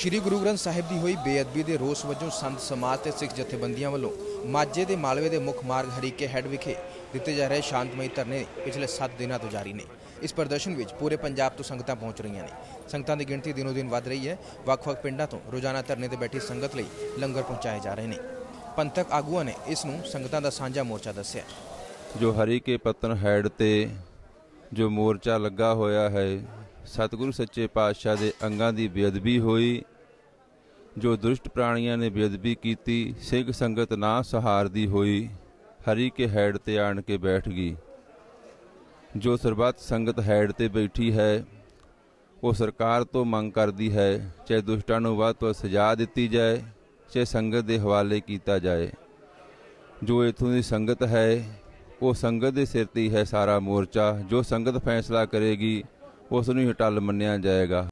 ਸ਼੍ਰੀ ਗੁਰੂ ਗ੍ਰੰਥ ਸਾਹਿਬ ਦੀ ਹੋਈ ਬੇਅਦਬੀ ਦੇ ਰੋਸ ਵਜੋਂ ਸੰਤ ਸਮਾਜ ਤੇ ਸਿੱਖ ਜਥੇਬੰਦੀਆਂ ਵੱਲੋਂ ਮਾਝੇ ਦੇ ਮਾਲਵੇ ਦੇ ਮੁੱਖ ਮਾਰਗ ਹਰੀਕੇ ਹੈੱਡ ਵਿਖੇ ਦਿੱਤੇ ਜਾ ਰਹੇ ਸ਼ਾਂਤਮਈ ਧਰਨੇ ਪਿਛਲੇ 7 ਦਿਨਾਂ ਤੋਂ ਜਾਰੀ ਨੇ। ਇਸ ਪ੍ਰਦਰਸ਼ਨ ਵਿੱਚ ਪੂਰੇ ਪੰਜਾਬ ਤੋਂ ਸੰਗਤਾਂ ਪਹੁੰਚ ਰਹੀਆਂ ਨੇ। ਸੰਗਤਾਂ ਦੀ ਗਿਣਤੀ ਦਿਨੋ ਦਿਨ ਵੱਧ ਰਹੀ ਹੈ। ਵੱਖ-ਵੱਖ ਪਿੰਡਾਂ ਤੋਂ ਰੋਜ਼ਾਨਾ ਧਰਨੇ ਤੇ ਬੈਠੀ ਸੰਗਤ ਲਈ ਲੰਗਰ ਪਹੁੰਚਾਏ ਜਾ ਰਹੇ ਨੇ। ਪੰਥਕ ਆਗੂਆਂ ਨੇ ਇਸ ਨੂੰ ਸੰਗਤਾਂ ਦਾ ਸਾਂਝਾ ਮੋਰਚਾ ਦੱਸਿਆ। ਜੋ ਹਰੀਕੇ ਪਤਨ ਹੈਡ ਤੇ ਜੋ ਮੋਰਚਾ ਲੱਗਾ ਹੋਇਆ ਹੈ ਸਤਿਗੁਰੂ ਸੱਚੇ ਪਾਤਸ਼ਾਹ ਦੇ ਅੰਗਾਂ ਦੀ ਬੇਅਦਬੀ ਹੋਈ, ਜੋ ਦੁਸ਼ਟ ਪ੍ਰਾਣੀਆਂ ਨੇ ਬੇਅਦਬੀ ਕੀਤੀ, ਸਿੱਖ ਸੰਗਤ ਨਾ ਸਹਾਰਦੀ ਹੋਈ, ਹਰੀ ਕੇ ਹੈਡ ਤੇ ਆਣ ਕੇ ਬੈਠ ਗਈ। ਜੋ ਸਰਬੱਤ ਸੰਗਤ ਹੈਡ ਤੇ ਬੈਠੀ ਹੈ, ਉਹ ਸਰਕਾਰ ਤੋਂ ਮੰਗ ਕਰਦੀ ਹੈ, ਚਾਹੇ ਦੁਸ਼ਟਾਂ ਨੂੰ ਵੱਧ ਤੋਂ ਵੱਧ ਸਜ਼ਾ ਦਿੱਤੀ ਜਾਏ, ਚਾਹੇ ਸੰਗਤ ਦੇ ਹਵਾਲੇ ਕੀਤਾ ਜਾਏ। ਜੋ ਇਥੋਂ ਦੀ ਸੰਗਤ ਹੈ, ਉਹ ਸੰਗਤ ਦੇ ਸਿਰ ਤੇ ਹੀ ਹੈ ਸਾਰਾ ਮੋਰਚਾ, ਜੋ ਸੰਗਤ ਫੈਸਲਾ ਕਰੇਗੀ ਉਸ ਨੂੰ ਹੀ ਟੱਲ ਮੰਨਿਆ ਜਾਏਗਾ।